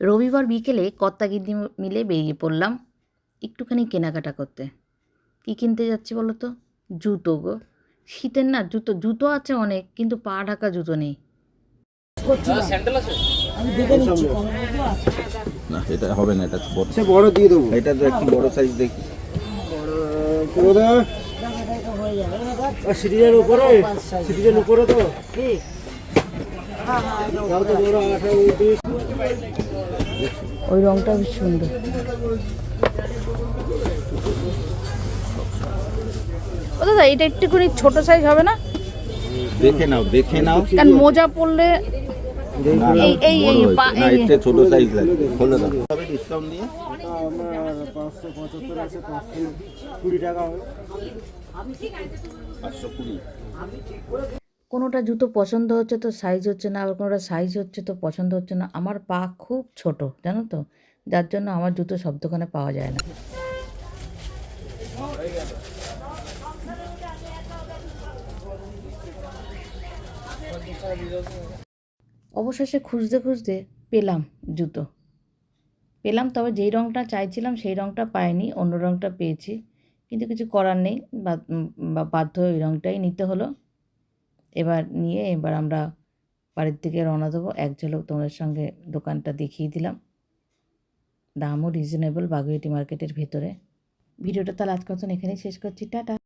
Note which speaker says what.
Speaker 1: রবিবার বিকেলে কর্তাগিন্নি মিলে বেরিয়ে পড়লাম একটুখানি কেনাকাটা করতে। কী কিনতে যাচ্ছি বলো তো? জুতো গো। শীতের না জুতো জুতো আছে অনেক কিন্তু পা ঢাকা জুতো নেই।
Speaker 2: না। এটা হবে না এটা বড়।
Speaker 3: দিয়ে দেবো।
Speaker 2: এটা তো একটু বড় সাইজ দেখি।
Speaker 3: পুরো সিরিজের উপরে? সিরিজের উপরে তো? তাও তো বড় আঠারো উনত্রিশ।
Speaker 1: ওই রঙটা বেশ সুন্দর। ও দাদা এটা একটুখানি ছোট সাইজ হবে না?
Speaker 2: দেখে নাও দেখে নাও।
Speaker 1: কারণ মোজা পরলে
Speaker 2: না, না,
Speaker 1: এই- এই- এই পা- এই-
Speaker 2: ছোট সাইজ লাগে খোলো দাও তবে ডিসকাউন্ট দিয়ে
Speaker 3: আমার পাঁচশো পঁচাত্তর আছে পাঁচশো কুড়ি টাকা হবে
Speaker 2: পাঁচশো কুড়ি।
Speaker 1: কোনোটা জুতো পছন্দ হচ্ছে তো সাইজ হচ্ছে না আবার কোনোটা সাইজ হচ্ছে তো পছন্দ হচ্ছে না। আমার পা খুব ছোট, জানো তো? যার জন্য আমার জুতো সব দোকানে পাওয়া যায় না। অবশেষে খুঁজতে খুঁজতে পেলাম জুতো। পেলাম তবে যেই রঙটা চাইছিলাম সেই রঙটা পাইনি, অন্য রঙটা পেয়েছি। কিন্তু কিছু করার নেই বাধ্য ওই রঙটাই নিতে হলো। এবার নিয়ে এবার আমরা বাড়ির দিকে রওনা দেবো। এক ঝলক তোমাদের সঙ্গে দোকানটা দেখিয়ে দিলাম। দামও রিজনেবল বাগুইটি মার্কেটের ভেতরে। ভিডিওটা তাহলে আজকে এখানেই শেষ করছি। টাটা।